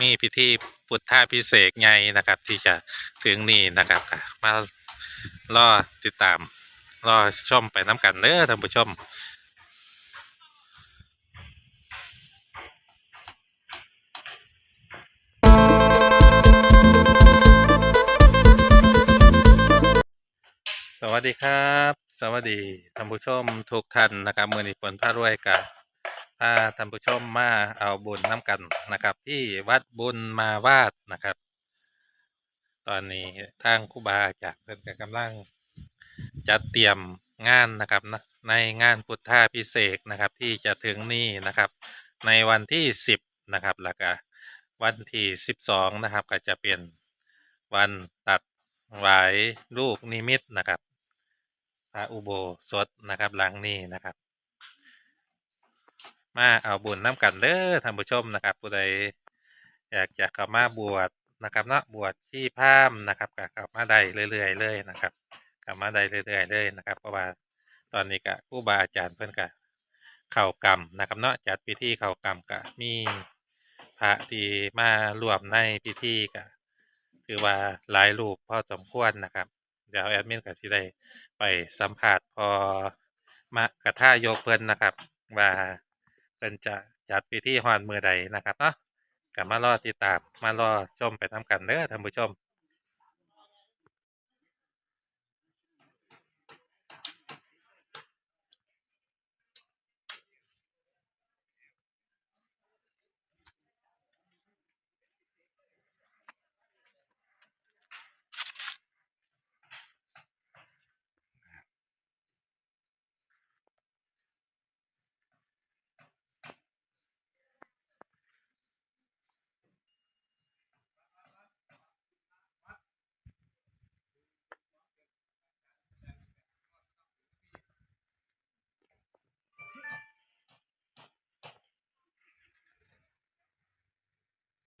มีพิธีพุทธาพิเศษกใหญ่นะครับ ที่จะถึงนี่นะครับมารอติดตามรอชมไปน้ำกันเด้อท่านผู้ชมสวัสดีครับ สวัสดีท่านผู้ชมทุกท่านนะครับมือนี้ฝนพารวยกับ พาท่านผู้ชมมาเอาบุญน้ำกันนะครับ ที่วัดบุญมาวาดนะครับ ตอนนี้ทางครูบาอาจารย์เพิ่นก็กำลังจัดเตรียมงานนะครับนะในงานพุทธาพิเศษกนะครับ ที่จะถึงนี่นะครับ ในวันที่สิบนะครับแล้วก็วันที่สิบสองนะครับ ก็จะเป็นวันตัดหวายลูกนิมิตนะครับพระอุโบสถนะครับหลังนี้นะครับ มาเอาบุญน้ำกันเด้อท่านผู้ชมนะครับผู้ใดอยากจะเข้ามาบวชนะครับเนาะบวชที่พาหมนะครับก็เข้ามาได้เรื่อยๆเลยนะครับเข้ามาได้เรื่อยๆเลยนะครับ เพราะว่าตอนนี้ก็ครูบาอาจารย์เพิ่อนก็เข้ากรรมนะครับเนาะจัดพิธีเข้ากรรมก็มีพระที่มารวมในพิธีก็คือว่าหลายรูปพอสมควรนะครับ เดี๋ยวแอดมินก็สิได้ไปสัมผัสพอมากระท่ายกเพิ่นนะครับว่า เพิ่นจะจัดพิธีฮอดมือใดนะครับเนาะก็มารอติดตามมารอชมไปทำกันเด้อท่านผู้ชม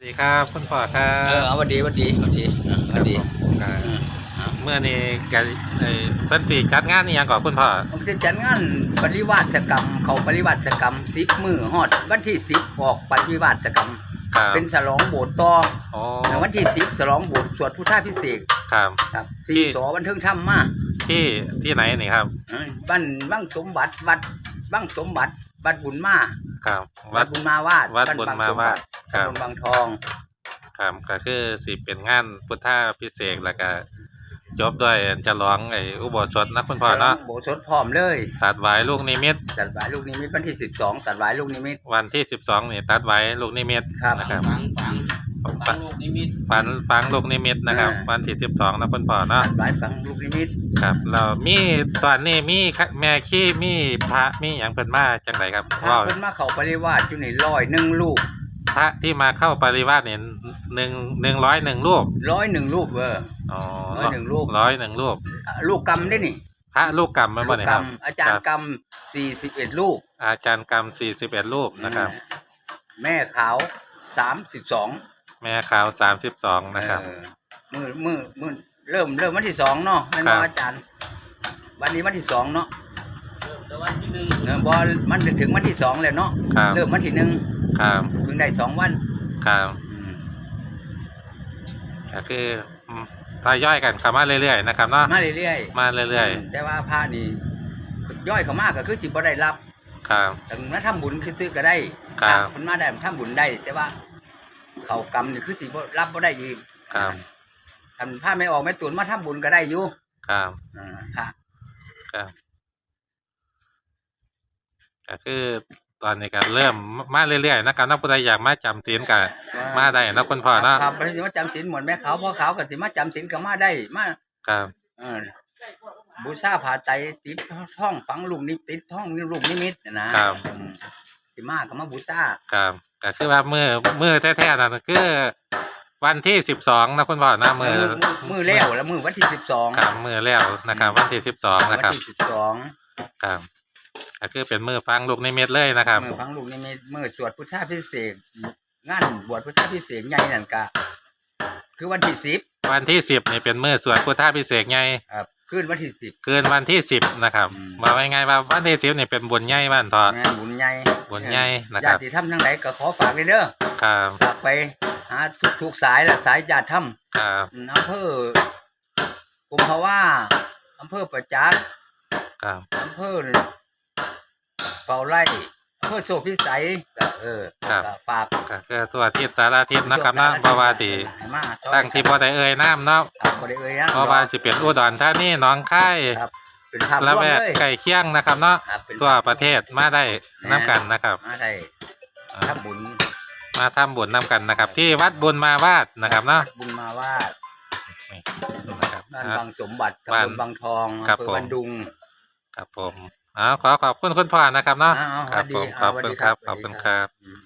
สวัสดีครับคุณพ่อครัเออบเอาวันดีวันดีวันดีเออวันดีครับเออเอาเมื่อนี้ก็เอ่อเพิ่นสิจัดงานนี่ยังก่อนคุณพ่อผมจะจัดงานปริวาสกรรม เขาปริวาสกรรมสิบมือฮอด วันที่สิบออกปริวาสกรรม ครับเป็นฉลองโบสถ์ต่ออ๋อในวันที่สิบฉลองโบสถ์สวดพุทธาพิเศษกครับ ครับสี่สอบันเทิงธรรมมาที่ที่ไหนนี่ครับเออบ้านบ้างสมบัติวัดบ้างสมบัติวัดบุญมาครับวัวัดดบุญมาวาดวัดบ้นบุญบงมาสวาดติ ครับตำบ ลบางทอง ครับก็คือสิเป็นงานพุทธาพิเศษกแล้วก็จบด้วยจะร้องไอ้อุโบสถนะคุณพ่อเนาะโบสถ์พร้อมเลยตัดไว้ลูกนิมิต ตัดหวายลูกนิมิตวันที่สิบสองตัดหวายลูกนิมิต วันที่สิบสองนี่ตัดไว้ลูกนิมิตครับ นะครับฟังฟังฟังลูกนิมิตฝันฟังลูกนิมิตนะครับ อ่า วันที่สิบสองนะคุณพ่อเนาะตัดหวายฝังลูกนิมิตครับเรามีตอนนี้มีแม่ขี้มีพระมีอย่างเป็นมาจังไรครับถ้าว่าเพิ่นมาเขาปริวาสอยู่ในร้อยหนึ่งลูกพ ระที่มาเข้าปริวาสเนี่ยหนึ่งหนึ่งร้อยหนึ่งรูปร้อยหนึ่งลูกเออ อ๋อร้อยหนึ่งรูป ร้อยหนึ่งรูป ลูกกรรมได้นี่พระลูกกรรมมาลูบ่กเนี่ยกครรัรบมอาจารย์กรรมสี่สิบเอ็ดลูกอาจารย์กรรมสี่สิบเอ็ดรูปนะครับ แม่ขาวสามสิบสองแม่ขาวสามสิบสองนะครับมือมือมือเริ่มเริ่มวันที่สองเนาะแม่นครับอาจารย์ วันนี้วันที่สองเนาะแต่วันที่หนึ่งเออบอลมันถึงวันที่สองแล้วเนาะครับเริ่มวันที่หนึ่งครับเพิ่ง ได้สองวันครับอืมก็คืออืมทยอยกันเข้ามาเรื่อยๆนะครับเนาะมาเรื่อยมาเรื่อยแต่ว่าผ้านี่ย่อยเขามากก็คือสิบ่ได้รับๆครับแต่มาทำบุญคือซื้อก็ได้ครับมันมาได้มันทำบุญได้ แต่ว่า เขากรรมนี่คือสิบ่รับบ่ได้อีกครับทำผ้าไม่ออกไม่ตุนมาทำบุญก็ได้อยู่ครับอ่าค่ะครับก็คือ ตอนนี้ก็เริ่มมาเรื่อยๆนะครับนักพุทธอยากมาจำศีลกันมาได้นะคุณพ่อเนาะครับบ่ได้สิมาจำศีลหมดแม่เขาวพ่อเขาวก็สิมาจำศีลก็มาได้มาครับเออบูชาผาไตรติดท่องฝังลูกนิมิตติดท่องลูกนิมิตน่ะนะครับอืมสิมาก็มาบูชาครับก็คือว่ามือมือแท้ๆนั่นคือวันที่สิบสองนะคุณพ่อนะมือมือมือมือแล้วแล้วมือวันที่สิบสองครับมือแล้วนะครับ วันที่สิบสองวันะครับที่สิบสองครับ ก็คือเป็นมือฟังลูกนิมิตเลยนะครับ มือฝังลูกนิมิตมือสวดพุทธาพิเศษกงานบวชพุทธาพิเศษกใหญ่นั่นกะคือวันที่สิบวันที่สิบนี่เป็นมือสวดพุทธาพิเศษกไงครับคืนวันที่สิบเกินวันที่สิบนะครับอืมมาไว้ไงว่าวันที่สิบนี่เป็นบุญใหญ่บ้านทอดแม่บุญใหญ่บุญใหญ่นะครับญาติธรรมทั้งหลายก็ขอฝากเลยเด้อครับฝากไปหาทุกทุกสายแหละสายญาติธรรมครับอืมอำเภอกุมภาวะอำเภอประจักษ์ครับอำเภอ เฝ้าไร่อำเภอโซพิสัยก็เออครับ ก็ฝากก็คือตัวทิศสารทิศนะครับเนาะเพราะว่าที่ให้มาซอยตั้งที่บ่ได้เอ่ยน้ำเนาะครับบ่ได้เอ่ยนะเพราะว่าสิเป็นอุดรธานีหนองคายครับเป็นภาพรละวมแวกเลยใกล้เคียงนะครับเนาะครับเป็นตัวประเทศมาได้น้ำกันนะครับมาได้อ่าทำบุญมาทำบุญน้ำกันนะครับ ที่วัดบุญมาวาดนะครับเนาะบุญมาวาดนี่นะครับบ้านอ่า บางสมบัติบ้านตำบลบางทองครับอำเภอผมบันดุง ครับผม อ๋อขอขอบคุณคุณพ่อนะครับเนาะอ้าวครับสวัสดีผมขอ่าอบสวัสคุณดีครับสขวัอบสดีคุณครับอืม